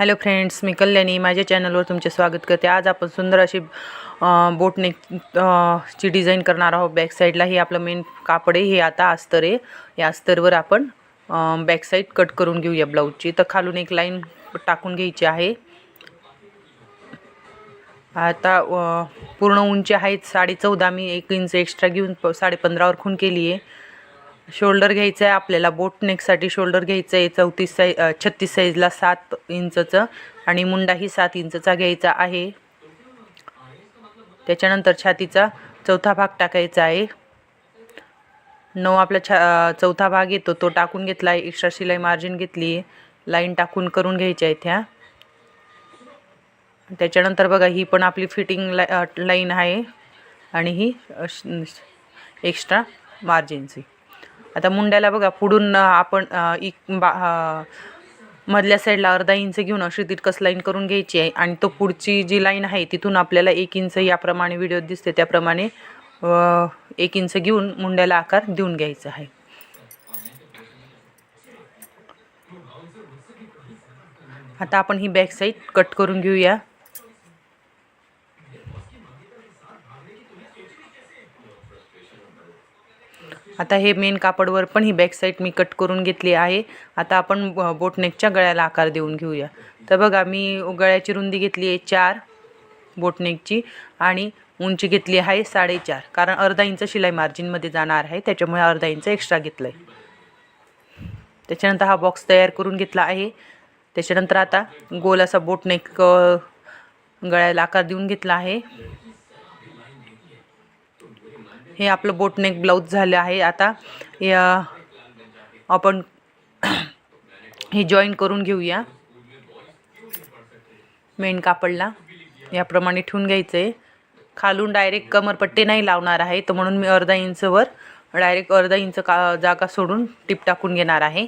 Hello friends मी कल्याणी. माझ्या चॅनलवर तुमचे स्वागत करते. आज आपण सुंदर अशी बोटने बोटनेक ची डिझाईन करणार आहोत बॅक साईडला हे आपलं मेन कापड आहे हे आता अस्तर आहे. या अस्तरवर आपण बॅक साईड कट करून घेऊया ब्लाऊजची. तर खालून एक लाईन टाकून घ्यायची आहे. आता पूर्ण उंची आहेत साडे चौदा. मी एक इंच एक्स्ट्रा घेऊन प साडे पंधरावर खून केली आहे शोल्डर घ्यायचं आहे आपल्याला बोट नेकसाठी शोल्डर घ्यायचं आहे चौतीस साई छत्तीस साईजला सात इंचचं आणि मुंडाही सात इंचचा घ्यायचा आहे. त्याच्यानंतर छातीचा चौथा भाग टाकायचा आहे. नऊ आपला छा चौथा भाग येतो तो टाकून घेतला आहे एक्स्ट्रा शिलाई मार्जिन घेतली आहे लाईन टाकून करून घ्यायच्या आहेत ह्या. त्याच्यानंतर बघा ही पण आपली फिटिंग ला लाईन आहे आणि ही एक्स्ट्रा मार्जिनची आता मुंड्याला बघा पुढून आपण एक इक बा मधल्या साईडला अर्धा इंच घेऊन अशी तिटकस लाईन करून घ्यायची आहे. आणि तो पुढची जी लाईन आहे तिथून आपल्याला एक इंच याप्रमाणे व्हिडिओत दिसते. त्याप्रमाणे एक इंच घेऊन मुंड्याला आकार देऊन घ्यायचा आहे. आता आपण ही बॅक साईड कट करून घेऊया. आता हे मेन कापडवर पण ही बॅक साईड मी कट करून घेतली आहे. आता आपण ब- बोटनेकच्या गळ्याला आकार देऊन घेऊया. तर बघा मी गळ्याची रुंदी घेतली आहे चार बोटनेकची आणि उंची घेतली आहे साडेचार. कारण अर्धा इंच शिलाई मार्जिनमध्ये जाणार आहे त्याच्यामुळे अर्धा इंच एक्स्ट्रा घेतलं आहे त्याच्यानंतर हा बॉक्स तयार करून घेतला आहे. त्याच्यानंतर आता गोल असा बोटनेक गळ्याला आकार देऊन घेतला आहे. हे आपलं बोटनेक ब्लाऊज झालं आहे. आता या आपण हे जॉईन करून घेऊया. मेन कापडला. याप्रमाणे ठेवून घ्यायचं आहे खालून डायरेक्ट कमरपट्टी नाही लावणार आहे. तर म्हणून मी अर्धा इंचवर डायरेक्ट अर्धा इंच का जागा सोडून टिप टाकून घेणार आहे.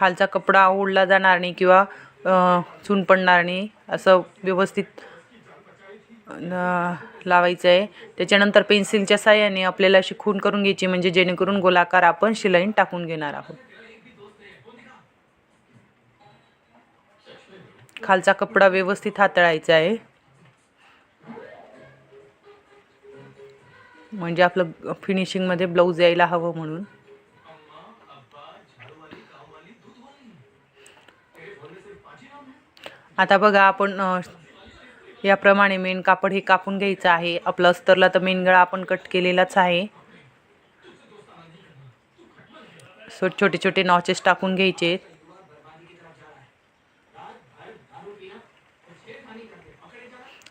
खालचा कपडा ओढला जाणार नाही किंवा चून पडणार नाही असं व्यवस्थित लावायचं आहे त्याच्यानंतर पेन्सिलच्या साह्याने आपल्याला अशी खून करून घ्यायची म्हणजे जेणेकरून गोलाकार आपण शिलाईन टाकून घेणार आहोत. खालचा कपडा व्यवस्थित हाताळायचा आहे म्हणजे आपलं फिनिशिंगमध्ये ब्लाऊज यायला हवं म्हणून. आता बघा आपण याप्रमाणे मेन कापड हे कापून घ्यायचं आहे. आपलं अस्तरला तर मेन गळा आपण कट केलेलाच आहे. सो छोटे छोटे नॉचेस टाकून घ्यायचे.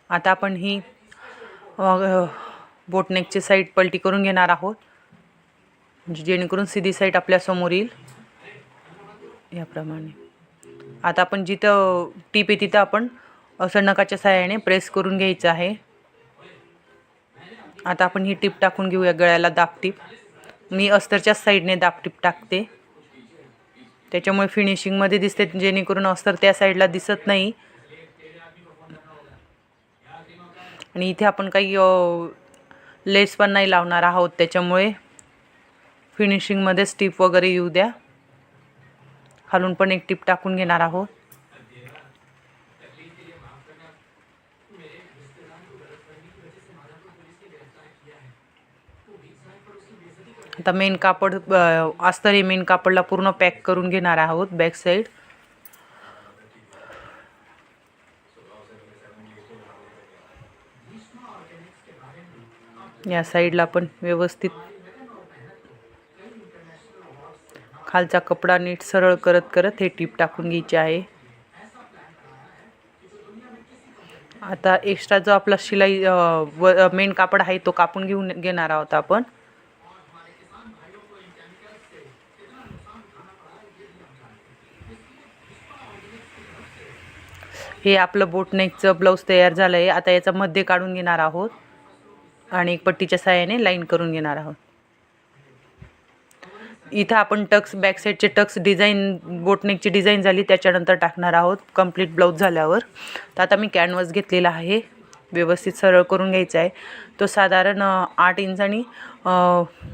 आता आपण ही बोटनेकची साईड पलटी करून घेणार आहोत. म्हणजे जेणेकरून सीधी साईड आपल्यासमोर येईल याप्रमाणे. आता आपण जिथं टीप आहे तिथं आपण असं नकाच्या सहाय्याने प्रेस करून घ्यायचं आहे. आता आपण ही टीप टाकून घेऊया गळ्याला दाब टीप. मी अस्तरच्याच साईडने दाब टीप टाकते. त्याच्यामुळे फिनिशिंगमध्ये दिसते जेणेकरून अस्तर त्या साईडला दिसत नाही. आणि इथे आपण काही लेस पण नाही लावणार आहोत त्याच्यामुळे फिनिशिंगमध्ये स्टिप वगैरे येऊ द्या. खालून पण एक टीप टाकून घेणार आहोत. आता मेन कापड असतं हे मेन कापडला पूर्ण पॅक करून घेणार आहोत बॅक साईड या साईडला पण व्यवस्थित खालचा कपडा नीट सरळ करत करत हे टीप टाकून घ्यायची आहे. आता एक्स्ट्रा जो आपला शिलाई व मेन कापड आहे तो कापून घेऊन घेणार आहोत आपण. हे आपलं बोटनेकचं ब्लाऊज तयार झालं आहे आता याचा मध्ये काढून घेणार आहोत. आणि एक पट्टीच्या साह्याने लाईन करून घेणार आहोत. इथं आपण टक्स बॅक साईडचे टक्स डिझाईन बोटनेकची डिझाईन झाली त्याच्यानंतर टाकणार आहोत कंप्लीट ब्लाऊज झाल्यावर. तर आता मी कॅनव्हस घेतलेला आहे. व्यवस्थित सरळ करून घ्यायचा आहे. तो साधारण आठ इंच आणि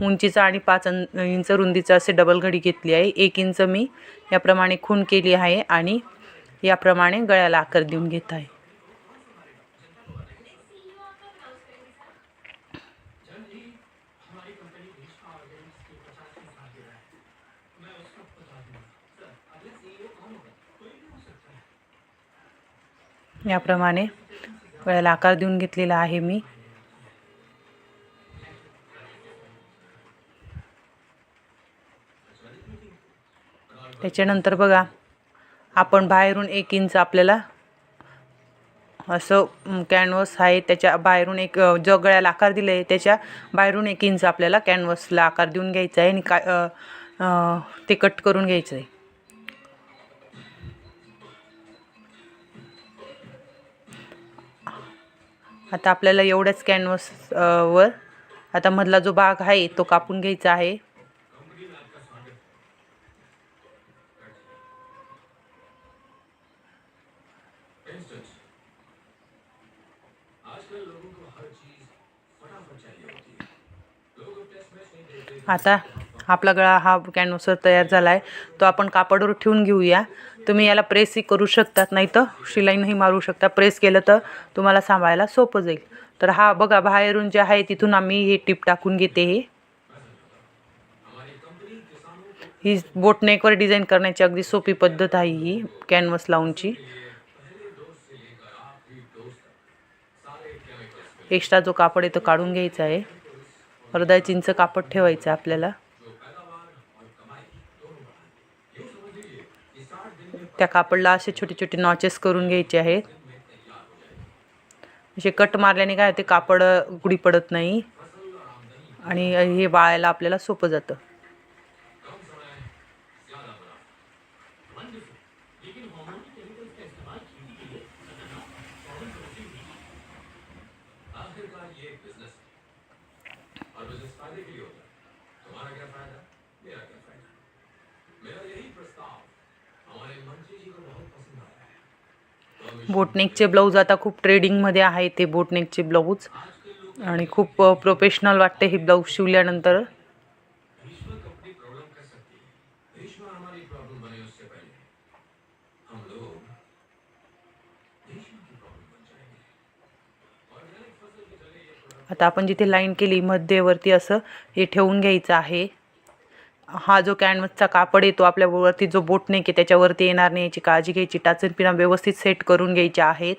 उंचीचा आणि पाच अं- इंच रुंदीचा असे डबल घडी घेतली आहे. एक इंच मी याप्रमाणे खून केली आहे आणि याप्रमाणे गळ्याला आकार देऊन घेत आहे. याप्रमाणे गळ्याला आकार देऊन घेतलेला आहे मी. त्याच्यानंतर बघा आपण बाहेरून एक इंच आपल्याला असं कॅनव्हस आहे त्याच्या बाहेरून एक जो गळ्याला आकार दिला आहे त्याच्या बाहेरून एक इंच आपल्याला कॅनव्हसला आकार देऊन घ्यायचा आहे आणि का ते कट करून घ्यायचं आहे. आता आपल्याला एवढ्याच कॅनव्हस वर आता मधला जो भाग आहे तो कापून घ्यायचा आहे. आता आपला गळा हा कॅनवसवर तयार झाला आहे तो आपण कापडवर ठेवून घेऊया. तुम्ही याला प्रेसही करू शकतात नाही तर शिलाईनही मारू शकता. प्रेस केलं तर तुम्हाला सांभाळायला सोपं जाईल. तर हा बघा बाहेरून जे आहे तिथून आम्ही हे टिप टाकून घेते हे. ही बोटनेकवर डिझाईन करण्याची अगदी सोपी पद्धत आहे ही कॅनव्हस लावूनची. एक्स्ट्रा जो कापड आहे तो काढून घ्यायचा आहे. अर्धा इंच कापड ठेवायचं आहे आपल्याला. त्या कापडला असे छोटे छोटे नॉचेस करून घ्यायचे आहेत. असे कट मारल्याने काय होते कापड गुढी पडत नाही. आणि हे वाळायला आपल्याला सोपं जातं. बोटनेकचे ब्लाऊज आता खूप ट्रेडिंगमध्ये आहे ते बोटनेकचे ब्लाऊज. आणि खूप प्रोफेशनल वाटते हे ब्लाऊज शिवल्यानंतर. आता आपण जिथे लाईन केली मध्यवर्ती असं हे ठेवून घ्यायचं आहे. हा जो कॅनव्हसचा कापड येतो आपल्या वरती जो बोटनेक आहे त्याच्यावरती येणार नाही याची काळजी घ्यायची. टाचनपिना व्यवस्थित सेट करून घ्यायच्या आहेत.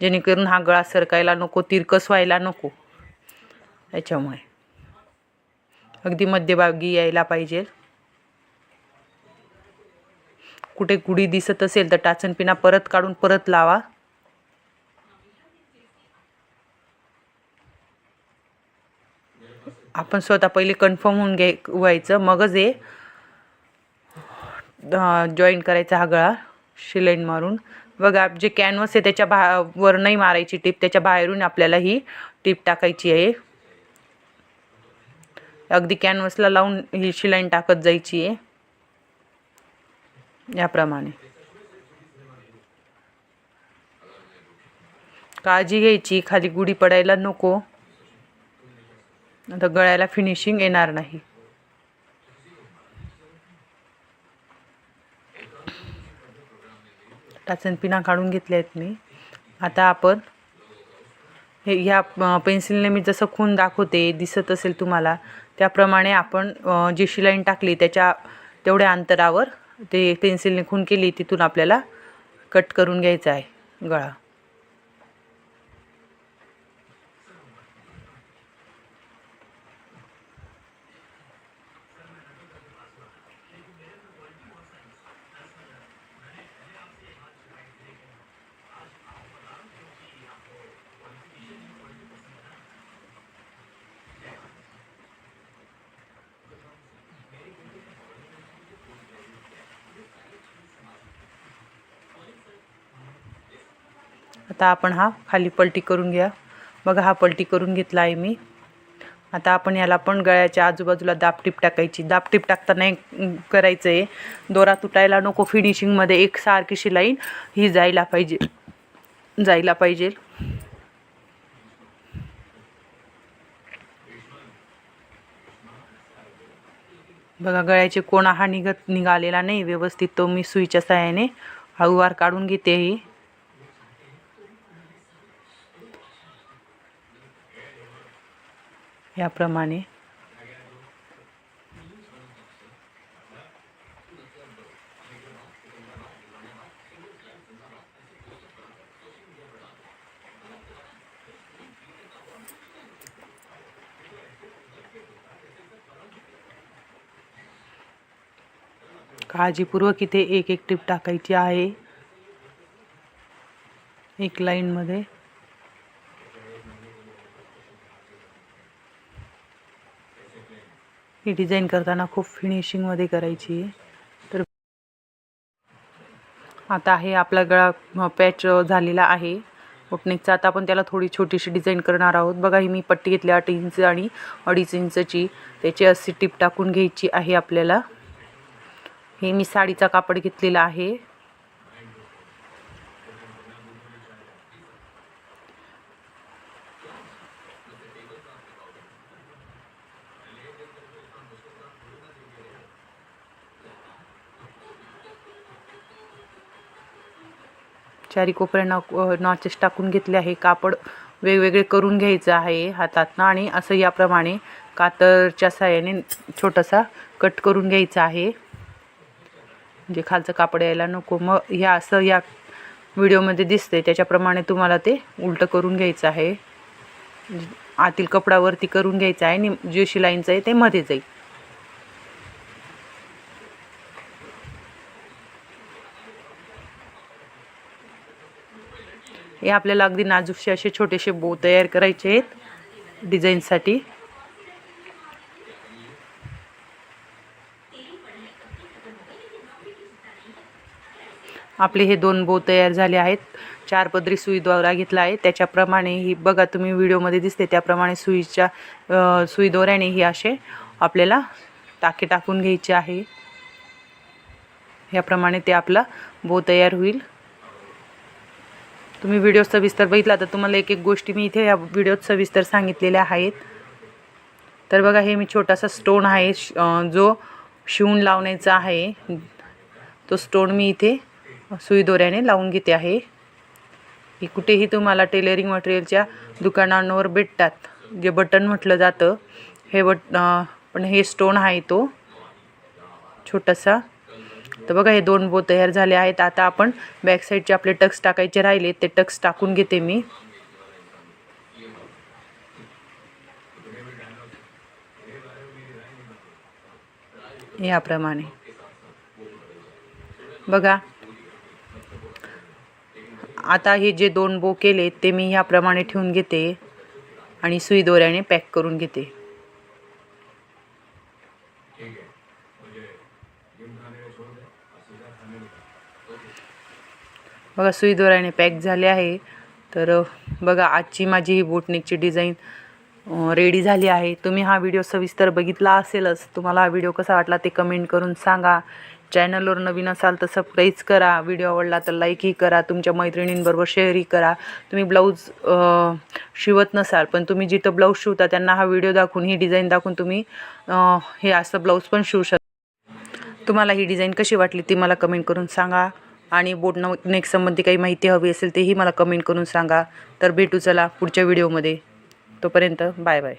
जेणेकरून हा गळा सरकायला नको तिरकस व्हायला नको. याच्यामुळे. अगदी मध्यभागी यायला पाहिजे. कुठे गुढी दिसत असेल तर टाचनपिना परत काढून परत लावा. आपण स्वतः पहिले कन्फर्म होऊन घे व्हायचं. मगच हे जॉईन करायचा हा गळा शिलाईन मारून. बघा जे कॅनव्हस आहे त्याच्या बा वर नाही मारायची टीप त्याच्या बाहेरून आपल्याला ही टीप टाकायची आहे. अगदी कॅनव्हसला लावून ही शिलाईन टाकत जायची आहे. याप्रमाणे. काळजी घ्यायची खाली गुढी पडायला नको. आता गळ्याला फिनिशिंग येणार नाही. टाचन पिना काढून घेतल्या आहेत मी. आता आपण हे ह्या पेन्सिलने मी जसं खून दाखवते दिसत असेल तुम्हाला त्याप्रमाणे आपण जी शिलाईन टाकली त्याच्या तेवढ्या अंतरावर ते पेन्सिलने खून केली तिथून आपल्याला कट करून घ्यायचा आहे गळा. आता आपण हा खाली पलटी करून घ्या. बघा हा पलटी करून घेतला आहे मी. आता आपण याला पण गळ्याच्या आजूबाजूला दापटीप टाकायची. दापटीप टाकताना एक करायचं आहे दोरा तुटायला नको फिनिशिंगमध्ये एक सारखी शिलाईन ही जायला पाहिजे. जायला पाहिजे. बघा गळ्याचे कोणा हा निघत निघालेला नाही. व्यवस्थित तो मी सुईच्या सहाय्याने हळूवार काढून घेते ही. याप्रमाणे. काळजीपूर्वक इथे एक एक टीप टाकायची आहे. एक लाईनमध्ये. ही डिझाईन करताना खूप फिनिशिंगमध्ये करायची आहे. तर आता हे आपला गळा पॅच झालेला आहे. ओटनेकचा आता आपण त्याला थोडी छोटीशी डिझाईन करणार आहोत. बघा ही मी पट्टी घेतली आठ इंच आणि अडीच इंचची त्याची अशी टीप टाकून घ्यायची आहे आपल्याला. हे मी साडीचा कापड घेतलेला आहे. चारी कोपऱ्यांना नॉचेस टाकून घेतले आहे. कापड वेगवेगळे करून घ्यायचं आहे हातातनं आणि असं याप्रमाणे कातरच्या साह्याने छोटासा कट करून घ्यायचा आहे. म्हणजे खालचं कापड यायला नको. मग ह्या असं या व्हिडिओमध्ये दिसते त्याच्याप्रमाणे तुम्हाला ते उलटं करून घ्यायचं आहे. म्हणजे आतील कपडावरती करून घ्यायचं आहे आणि जे शिलाईंचं आहे ते मध्ये जाईल. हे आपल्याला अगदी नाजूकसे असे छोटेसे बो तयार करायचे आहेत डिझाईनसाठी आपले हे दोन बो तयार झाले आहेत. चार पदरी सुई दोरा घेतला आहे. त्याच्याप्रमाणे ही बघा तुम्ही व्हिडिओमध्ये दिसते त्याप्रमाणे सुईच्या अ, सुई दोऱ्याने ही असे आपल्याला टाके टाकून घ्यायचे आहे. याप्रमाणे ते आपला बो तयार होईल. तुम्ही व्हिडिओ सविस्तर बघितला तर तुम्हाला एक एक गोष्टी मी इथे या व्हिडिओत सविस्तर सांगितलेल्या आहेत. तर बघा हे मी छोटासा स्टोन आहे श- जो शिवून लावण्याचा आहे. तो स्टोन मी इथे सुई दोऱ्याने लावून घेते आहे. ही कुठेही तुम्हाला टेलरिंग मटेरियलच्या दुकानांवर भेटतात. जे बटन म्हटलं जातं हे बट पण हे स्टोन आहे तो. छोटासा तर बघा हे दोन बो तयार झाले आहेत. आता आपण बॅक साईडचे आपले टक्स टाकायचे राहिले. ते टक्स टाकून घेते मी. याप्रमाणे. बघा. आता हे जे दोन बो केले ते मी ह्याप्रमाणे ठेवून घेते. आणि सुई दोऱ्याने पॅक करून घेते. बघा सुई दोऱ्याने पॅक झाले आहे. तर बघा आजची माझी ही बोटनेकची डिझाईन रेडी झाली आहे. तुम्ही हा व्हिडिओ सविस्तर बघितला असेलच. तुम्हाला हा व्हिडिओ कसा वाटला ते कमेंट करून सांगा. चॅनलवर नवीन असाल तर सबस्क्राईज करा. व्हिडिओ आवडला तर लाईकही करा. तुमच्या मैत्रिणींबरोबर शेअरही करा. तुम्ही ब्लाऊज शिवत नसाल पण तुम्ही जिथं ब्लाऊज शिवता त्यांना हा व्हिडिओ दाखवून ही डिझाईन दाखवून तुम्ही हे असं ब्लाऊज पण शिवू शकता. तुम्हाला ही डिझाईन कशी वाटली ती मला कमेंट करून सांगा. आणि बोट नेक संबंधी काही माहिती हवी असेल तेही मला कमेंट करून सांगा. तर भेटू चला पुढच्या व्हिडिओमध्ये तोपर्यंत बाय बाय